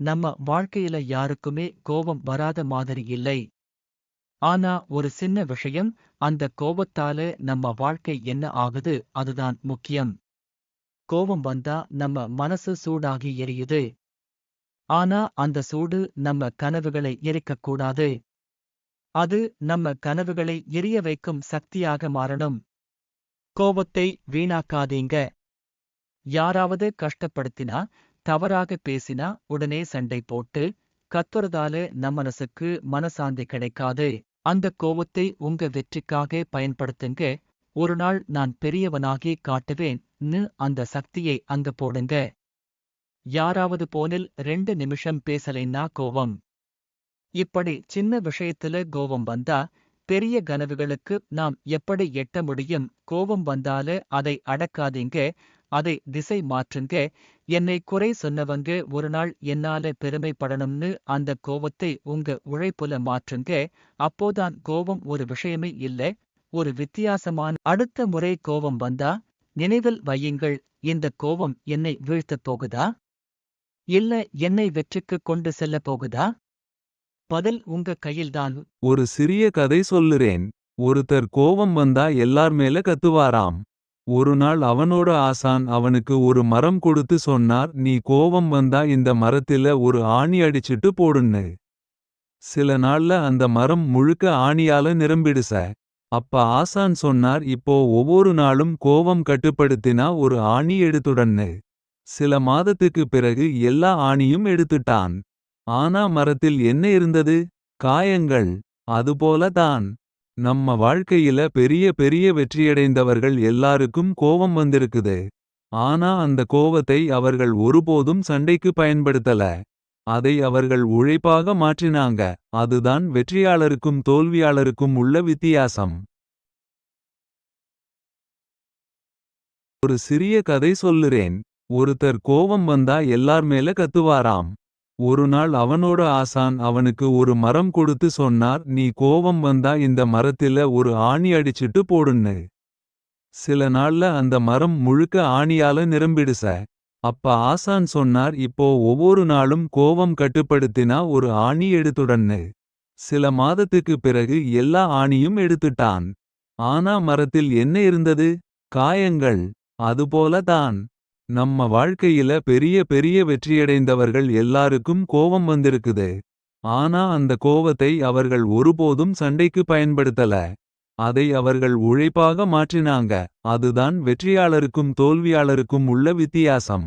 நம்ம வாழ்க்கையில யாருக்குமே கோபம் வராத மாதிரி இல்லை. ஆனா ஒரு சின்ன விஷயம் அந்த கோபத்தால நம்ம வாழ்க்கை என்ன ஆகுது அதுதான் முக்கியம். கோபம் வந்தா நம்ம மனசு சூடாகி எரியுது. ஆனா அந்த சூடு நம்ம கனவுகளை எரிக்கக்கூடாது. அது நம்ம கனவுகளை எரிய வைக்கும் சக்தியாக மாறணும். கோபத்தை வீணாக்காதீங்க. யாராவது கஷ்டப்படுத்தினா தவறாக பேசினா உடனே சண்டை போட்டு கத்துறதால நம்ம மனசுக்கு மனசாந்தி கிடைக்காது. அந்த கோபத்தை உங்க வெற்றிக்காக பயன்படுத்துங்க. ஒரு நாள் நான் பெரியவனாகி காட்டுவேன் அந்த சக்தியை அங்க போடுங்க. யாராவது போனில் ரெண்டு நிமிஷம் பேசலைன்னா கோபம். இப்படி சின்ன விஷயத்துல கோபம் வந்தா பெரிய கனவுகளுக்கு நாம் எப்படி எட்ட முடியும்? கோபம் வந்தால அதை அடக்காதீங்க. அதை திசை மாற்றுங்க. என்னை குறை சொன்னவங்க ஒரு நாள் என்னால பெருமைப்படணும்னு அந்த கோபத்தை உங்க உழைப்புல மாற்றுங்க. அப்போதான் கோபம் ஒரு விஷயமே இல்ல ஒரு வித்தியாசமான அடுத்த முறை கோபம் வந்தா நினைவில் வையுங்கள் இந்த கோபம் என்னை வீழ்த்தப் போகுதா? இல்ல என்னை வெற்றிக்கு கொண்டு செல்ல போகுதா? பதில் உங்க கையில்தான். ஒரு சிறிய கதை சொல்லுறேன். ஒருத்தர் கோவம் வந்தா எல்லார் மேல கத்துவாராம். ஒரு நாள் அவனோட ஆசான் அவனுக்கு ஒரு மரம் கொடுத்து சொன்னார் நீ கோவம் வந்தா இந்த மரத்தில ஒரு ஆணி அடிச்சிட்டு போடுன்னு. சில நாள்ல அந்த மரம் முழுக்க ஆணியால நிரம்பிடுச அப்ப ஆசான் சொன்னார் இப்போ ஒவ்வொரு நாளும் கோவம் கட்டுப்படுத்தினா ஒரு ஆணி எடுத்துடன்னு. சில மாதத்துக்கு பிறகு எல்லா ஆணியும் எடுத்துட்டான். ஆனா மரத்தில் என்ன இருந்தது? காயங்கள். அதுபோல தான். நம்ம வாழ்க்கையில பெரிய பெரிய வெற்றியடைந்தவர்கள் எல்லாருக்கும் கோவம் வந்திருக்குது. ஆனா அந்த கோவத்தை அவர்கள் ஒருபோதும் சண்டைக்கு பயன்படுத்தல. அதை அவர்கள் உழைப்பாக மாற்றினாங்க. அதுதான் வெற்றியாளருக்கும் தோல்வியாளருக்கும் உள்ள வித்தியாசம். ஒரு சிறிய கதை சொல்லுறேன். ஒருத்தர் கோவம் வந்தா எல்லார் மேல கத்துவாராம். ஒரு நாள் அவனோட ஆசான் அவனுக்கு ஒரு மரம் கொடுத்து சொன்னார் நீ கோவம் வந்தா இந்த மரத்தில ஒரு ஆணி அடிச்சிட்டு போடுன்னு. சில நாள்ல அந்த மரம் முழுக்க ஆணியால நிரம்பிடுச அப்ப ஆசான் சொன்னார் இப்போ ஒவ்வொரு நாளும் கோவம் கட்டுப்படுத்தினா ஒரு ஆணி எடுத்துடன்னு. சில மாதத்துக்கு பிறகு எல்லா ஆணியும் எடுத்துட்டான். ஆனா மரத்தில் என்ன இருந்தது? காயங்கள். அதுபோல தான். நம்ம வாழ்க்கையில பெரிய பெரிய வெற்றியடைந்தவர்கள் எல்லாருக்கும் கோவம் வந்திருக்குது. ஆனா அந்த கோவத்தை அவர்கள் ஒருபோதும் சண்டைக்கு பயன்படுத்தல. அதை அவர்கள் உழைப்பாக மாற்றினாங்க. அதுதான் வெற்றியாளருக்கும் தோல்வியாளருக்கும் உள்ள வித்தியாசம்.